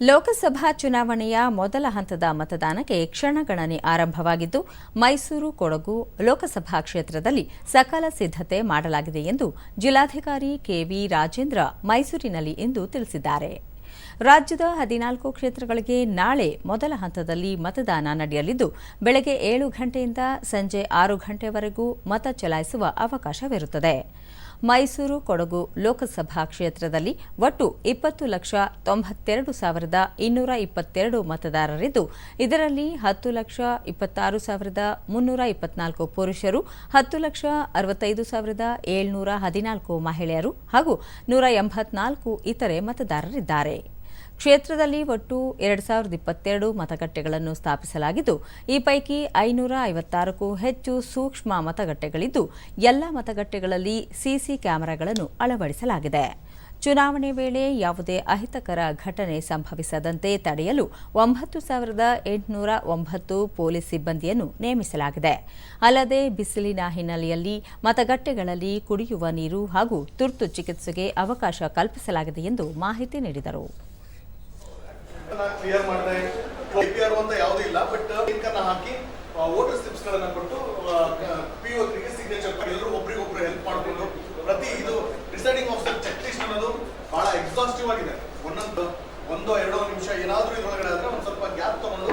ಲೋಕಸಭಾ ಚುನಾವಣೆಯ ಮೊದಲ ಹಂತದ ಮತದಾನಕ್ಕೆ ಕ್ಷಣಗಣನೆ ಆರಂಭವಾಗಿದ್ದು, ಮೈಸೂರು, ಕೊಡಗು ಲೋಕಸಭಾ ಕ್ಷೇತ್ರದಲ್ಲಿ ಸಕಲ ಸಿದ್ಧತೆ ಮಾಡಲಾಗಿದೆ ಎಂದು ಜಿಲ್ಲಾಧಿಕಾರಿ ಕೆವಿ ರಾಜೇಂದ್ರ ಮೈಸೂರಿನಲ್ಲಿ ಇಂದು ತಿಳಿಸಿದ್ದಾರೆ. ರಾಜ್ಯದ ಹದಿನಾಲ್ಕು ಕ್ಷೇತ್ರಗಳಿಗೆ ನಾಳೆ ಮೊದಲ ಹಂತದಲ್ಲಿ ಮತದಾನ ನಡೆಯಲಿದ್ದು, ಬೆಳಗ್ಗೆ ಏಳು ಗಂಟೆಯಿಂದ ಸಂಜೆ ಆರು ಗಂಟೆವರೆಗೂ ಮತ ಚಲಾಯಿಸುವ ಅವಕಾಶವಿರುತ್ತದೆ. ಮೈಸೂರು ಕೊಡಗು ಲೋಕಸಭಾ ಕ್ಷೇತ್ರದಲ್ಲಿ ಒಟ್ಟು ಇಪ್ಪತ್ತು ಲಕ್ಷ ತೊಂಬತ್ತೆರಡು ಸಾವಿರದ ಇನ್ನೂರ ಇಪ್ಪತ್ತೆರಡು ಮತದಾರರಿದ್ದು, ಇದರಲ್ಲಿ ಹತ್ತು ಲಕ್ಷ ಇಪ್ಪತ್ತಾರು ಸಾವಿರದ ಮುನ್ನೂರ ಇಪ್ಪತ್ನಾಲ್ಕು ಪುರುಷರು, ಹತ್ತು ಲಕ್ಷ ಅರವತ್ತೈದು ಸಾವಿರದ ಏಳ್ನೂರ ಹದಿನಾಲ್ಕು ಮಹಿಳೆಯರು ಹಾಗೂ ನೂರ ಎಂಬತ್ನಾಲ್ಕು ಇತರೆ ಮತದಾರರಿದ್ದಾರೆ. ಕ್ಷೇತ್ರದಲ್ಲಿ ಒಟ್ಟು ಎರಡು ಸಾವಿರದ ಇಪ್ಪತ್ತೆರಡು ಮತಗಟ್ಟೆಗಳನ್ನು ಸ್ಥಾಪಿಸಲಾಗಿದ್ದು, ಈ ಪೈಕಿ ಐನೂರ ಐವತ್ತಾರಕ್ಕೂ ಹೆಚ್ಚು ಸೂಕ್ಷ್ಮ ಮತಗಟ್ಟೆಗಳಿದ್ದು, ಎಲ್ಲ ಮತಗಟ್ಟೆಗಳಲ್ಲಿ ಸಿಸಿ ಕ್ಯಾಮೆರಾಗಳನ್ನು ಅಳವಡಿಸಲಾಗಿದೆ. ಚುನಾವಣೆ ವೇಳೆ ಯಾವುದೇ ಅಹಿತಕರ ಘಟನೆ ಸಂಭವಿಸದಂತೆ ತಡೆಯಲು ಒಂಬತ್ತು ಸಾವಿರದ ಎಂಟುನೂರ ಒಂಬತ್ತು ಪೊಲೀಸ್ ಸಿಬ್ಬಂದಿಯನ್ನು ನೇಮಿಸಲಾಗಿದೆ. ಅಲ್ಲದೆ ಬಿಸಿಲಿನ ಹಿನ್ನೆಲೆಯಲ್ಲಿ ಮತಗಟ್ಟೆಗಳಲ್ಲಿ ಕುಡಿಯುವ ನೀರು ಹಾಗೂ ತುರ್ತು ಚಿಕಿತ್ಸೆಗೆ ಅವಕಾಶ ಕಲ್ಪಿಸಲಾಗಿದೆ ಎಂದು ಮಾಹಿತಿ ನೀಡಿದರು. ಕ್ಲಿಯರ್ ಮಾಡಿದೆ. ಐಪಿಆರ್ ಅಂತ ಯಾವುದೂ ಇಲ್ಲ ಬಟ್ ಲಿಂಕ್ ಹಾಕಿ ವೋಟರ್ ಸ್ಲಿಪ್ಸ್ ಗಳನ್ನ ಕೊಟ್ಟು ಪಿ ಒಬ್ರಿಗೆ ಸಿಗ್ನೇಚರ್ ಸಿಗ್ನೇಚರ್ ಎಲ್ಲರೂ ಒಬ್ರಿಗೊಬ್ರು ಹೆಲ್ಪ್ ಮಾಡಿಕೊಂಡು, ಪ್ರತಿ ಇದು ಡಿಸೈಡಿಂಗ್ ಆಫೀಸರ್ ಚೆಕ್ ಲಿಸ್ಟ್ ಅನ್ನೋದು ಬಹಳ ಎಕ್ಸಾಸ್ಟಿವ್ ಆಗಿದೆ. ಒಂದೊಂದು, ಒಂದೋ, ಎರಡೋ ನಿಮಿಷ ಏನಾದರೂ ಇದ್ರೊಳಗಡೆ ಆದರೆ ಒಂದು ಸ್ವಲ್ಪ ಗ್ಯಾಪ್ ತಗೊಂಡು